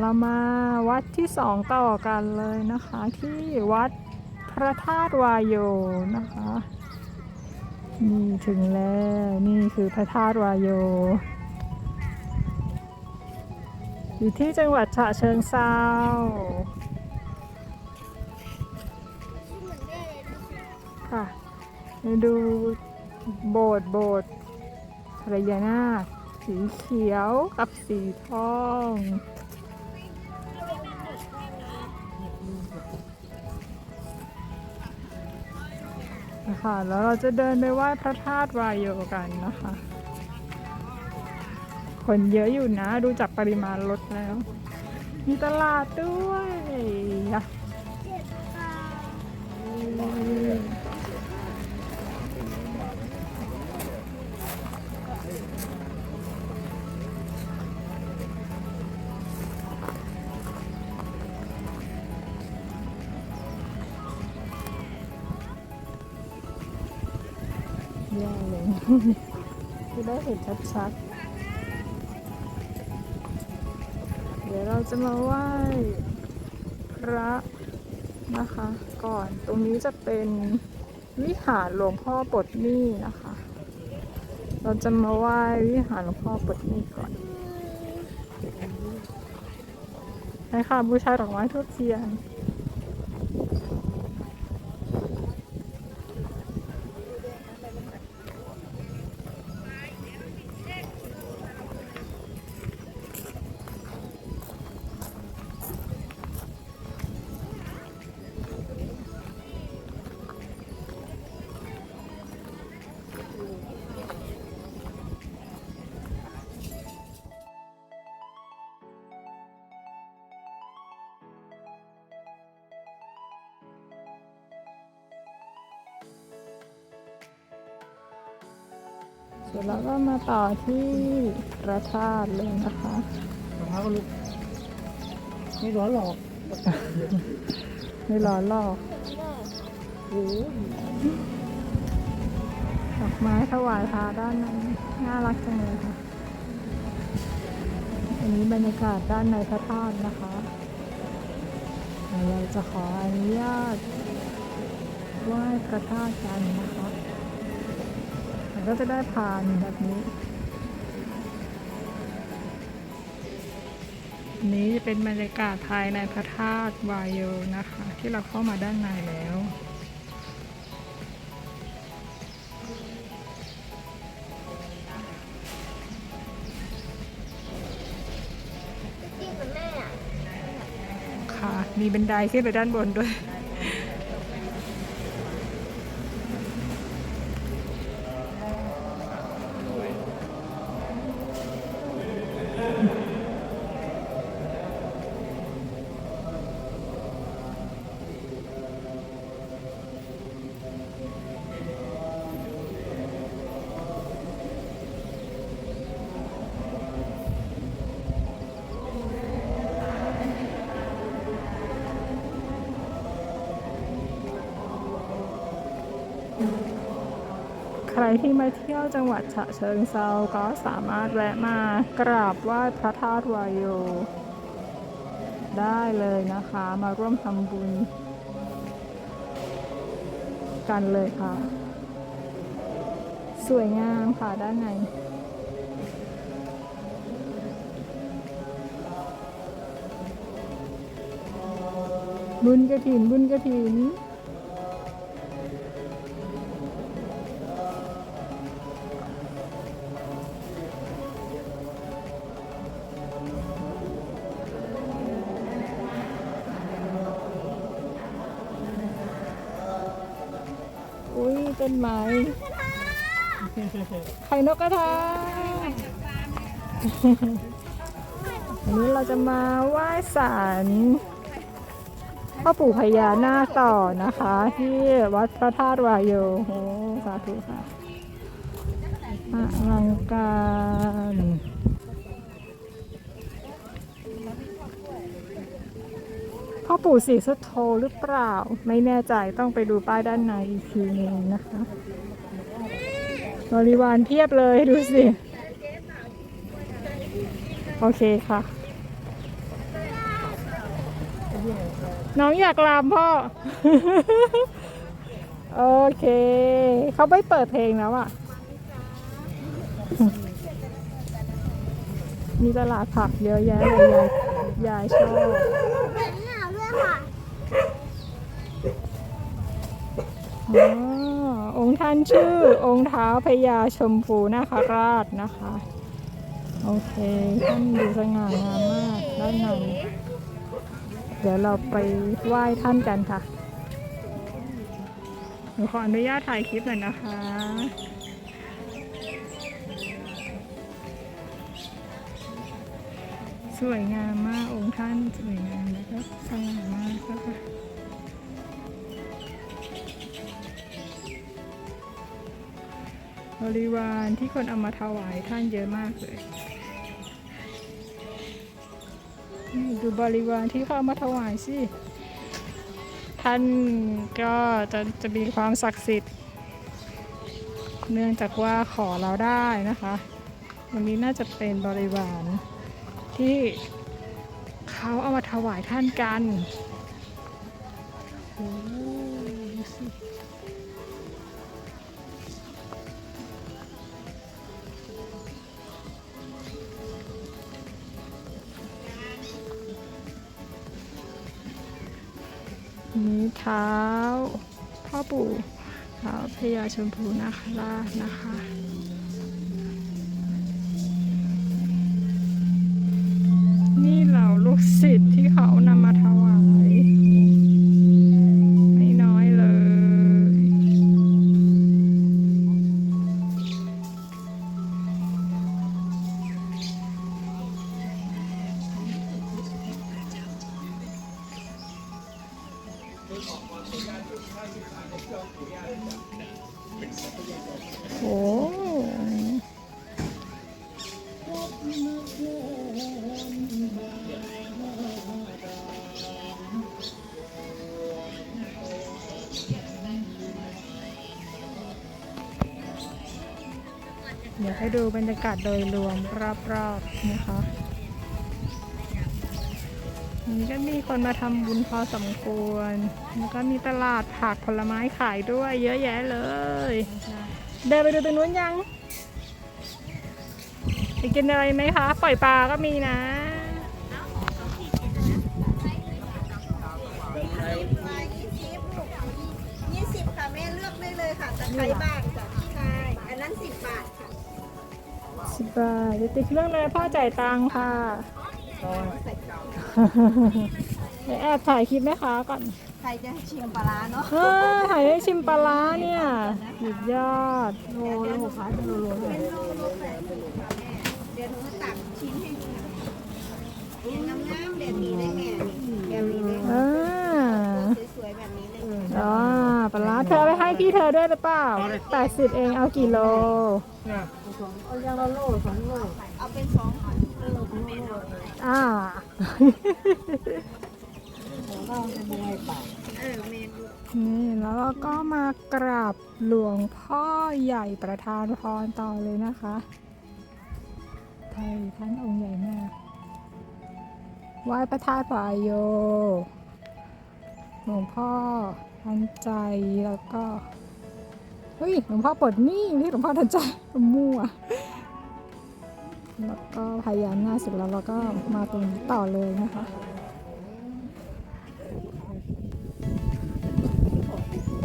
เรามาวัดที่สองต่อกันเลยนะคะ ที่วัดพระธาตุวายโยนะคะนี่ถึงแล้วนี่คือพระธาตุวายโย อยู่ที่จังหวัดฉะเชิงเซาค่ะดูโบสถ์โบสถ์พญานาคสีเขียวกับสีทอง คะแล้วเราจะเดินไปไหว้พระธาตุวายโยกันนะคะ คนเยอะอยู่นะ ดูจากปริมาณรถแล้ว มีตลาดด้วย จะได้เห็นชัดๆ เดี๋ยวเราจะมาไหว้พระนะคะ ก่อนตรงนี้จะเป็นวิหารหลวงพ่อปดนี้นะคะ เราจะมาไหว้วิหารหลวงพ่อปดนี้ก่อนใช่ค่ะบูชาดอกไม้ทูบเทียน เสร็จแล้วก็มาต่อที่พระธาตุเลยนะคะรองเท้าก็ลุกไม่ร้อนหรอกไม่ร้อนหรอกโอ้ยดอกไม้ถวายพระด้านในน่ารักจังเลยค่ะ อันนี้บรรยากาศด้านในพระธาตุนะคะเดี๋ยวเราจะขออนุญาตไหว้พระธาตุกันนะคะแล้ว ก็จะได้ผ่านแบบนี้ นี้จะเป็นบรรยากาศภายในพระธาตุวายโยนะคะ ที่เราเข้ามาด้านในแล้วค่ะมีบันไดขึ้นไปด้านบนด้วย ที่มาเที่ยวจังหวัดฉะเชิงเซาก็สามารถแวะมากราบไหว้พระธาตุวายโยได้เลยนะคะมาร่วมทำบุญ กันเลยค่ะ สวยงามค่ะด้านในบุญกระถินบุญกระถิน อุ้ยต้นไม้ไข่นกกระทาวันนี้เราจะมาไหว้ศาลพ่อปู่พญานาคต่อนะคะ ที่วัดพระธาตุวายโยโอ้สาธุค่ะอลังการ พ่อปู่ศรีสุโธหรือเปล่า ไม่แน่ใจต้องไปดูป้ายด้านในอีกทีหนึงนะคะ บริวารเพียบเลยดูสิ โอเคค่ะ น้องอยากลามพ่อ โอเค เขาไม่เปิดเพลงแล้วอะ มีตลาดผักเยอะแยะเลยยายยายชอบ ค่ะอ๋อองค์ท่านชื่อ องค์เท้าพญาชมพูนาคราชนะคะ โอเค ท่านดูสง่างามมากด้านในเดี๋ยวเราไปไหว้ท่านกันค่ะหนูขออนุญาตถ่ายคลิปหน่อยนะคะ สวยงามมากองค์ท่านสวยงามแล้วก็สง่ามากนะคะบริวารที่คนเอามาถวายท่านเยอะมากเลยดูบริวารที่เขาเอามาถวายสิ ท่านก็จะจะมีความศักดิ์สิทธิ์ เนื่องจากว่าขอเราได้นะคะ วันนี้น่าจะเป็นบริวาร ที่เขาเอามาถวายท่านกันโอ้สินี้เท้าพ่อปู่เท้าพญาชมพูนาคราชนะคะ เเดี๋ยวให้ดูบรรยากาศโดยรวมรอบๆนะคะนี่ก็มีคนมาทำบุญพอสมควร แล้วก็มีตลาดผักผลไม้ขายด้วย เยอะแยะเลย เดินไปดูตรงนู้นยังไปกินอะไรไหมคะ ปล่อยปลาก็มีนะ สิบบาทเดี๋ยวติ๊กเรื่องเลยพ่อจ่ายตังค่ะเดี๋ยวแอบถ่ายคลิปแม่ค้าก่อน ใครจะชิมปลาร้าเนาะเออถ่ายให้ชิมปลาร้าเนี่ยสุดยอดโลโลขายเป็นโลโลเลยเดี๋ยวหนูตักชิ้นให้ดูเนี่ยงามๆแบบนี้เลยแม่นี่แบบนี้เลยอ่าสวยๆแบบนี้เลยอ่าปลาร้าเธอเอาไปให้พี่เธอด้วยหรือเปล่าแปดสิบเองเอากี่โลเนี่ย สองเอาอย่างละโลสองโลเอาเป็นสองพันเออคุณแม่เอาอ่าของเราฮ่าฮ่านี่แล้วก็มากราบหลวงพ่อใหญ่ประธานพรต่อเลยนะคะไทยท่านองค์ใหญ่มากไหว้พระธาตุวายโย หลวงพ่อทันใจแล้วก็ เฮ้ยหลวงพ่อปลดหนี้ที่หลวงพ่อทันใจมั่วแล้วก็พยายามหน้าคเสร็จแล้วเราก็มาตรงนี้ต่อเลยนะคะ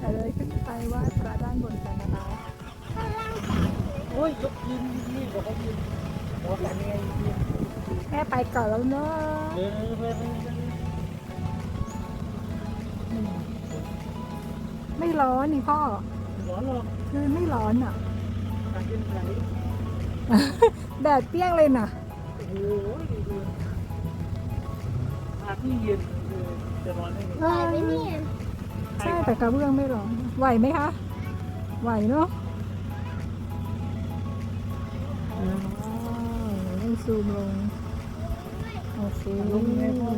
เอาเลยขึ้นไปไหว่าพระด้านบนกันนะคะโอ้ยยกยินนี่บอกเขายินบอกกันยังไงยินแม่ไปก่อนแล้วเนาะเออไปไปไปไม่ร้อนนี่พ่อร้อนหรอก คือไม่ร้อนอะการกินไก่แดดเปรี้ยงเลยน่ะโอ้โหดูอาที่เย็นคือจะร้อนได้ไงเออไปนี่ใช่แต่กระเบื้องไม่ร้อน ไหวไหมคะ ไหวเนาะว้าวต้องซูมลงโอเคลุงไงพ่อ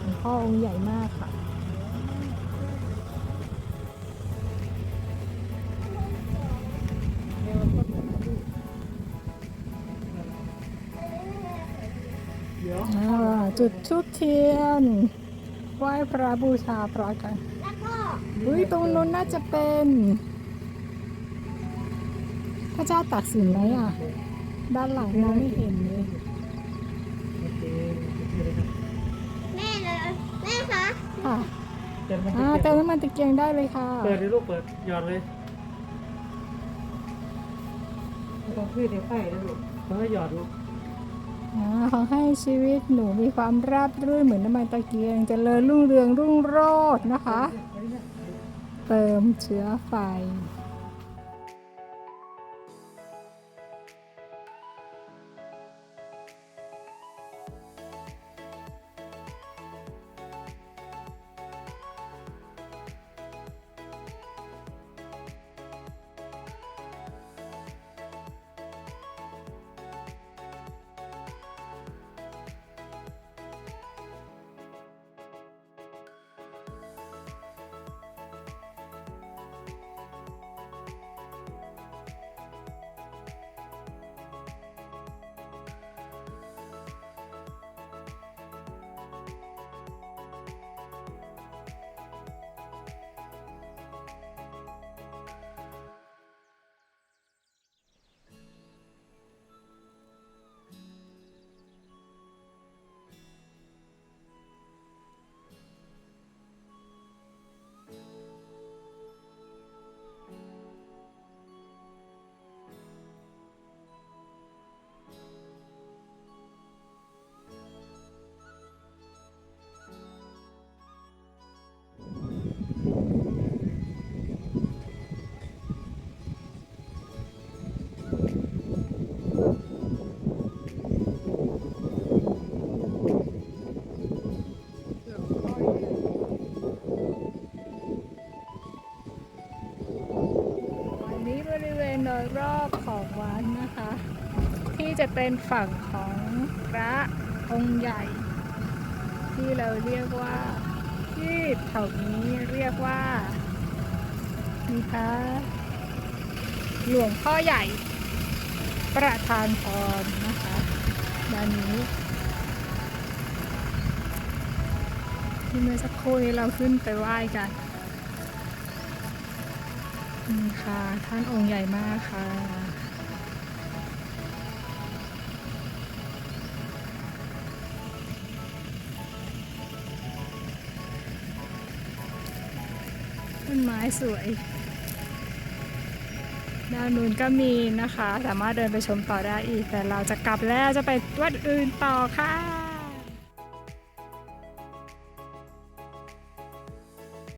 หลวงพ่อองค์ใหญ่มากค่ะ จุดทูบเทียนไหว้พระบูชาพระกันแล้วก็อุ้ยตรงนู้นน่าจะเป็นพระเจ้าตากสินไหมอะ ด้านหลังมองไม่เห็นเลยโอเคโอเคเลยครับแม่เลยแม่คะค่ะเติมมันอ่าเติมน้ำมันตะเกียงได้เลยค่ะ เปิดเลยลูกเปิดหยอดเลยต้องพืชในไข่นะลูกต้องให้หยอดลูกอ่า ขอให้ชีวิตหนูมีความราบรื่นเหมือนน้ำมันตะเกียงเจริญรุ่งเรืองรุ่งโรจน์นะคะ เติมเชื้อไฟ จะเป็นฝั่งของพระองค์ใหญ่ ที่เราเรียกว่าที่แถวนี้เรียกว่ามีพระหลวงพ่อใหญ่ประธานพรนะคะด้านนี้ที่เมื่อสักครู่นี้เราขึ้นไปไหว้กันนี่ค่ะ ท่านองค์ใหญ่มากค่ะ สวย ด้านนู้นก็มีนะคะ สามารถเดินไปชมต่อได้อีก แต่เราจะกลับแล้วจะไปวัดอื่นต่อค่ะ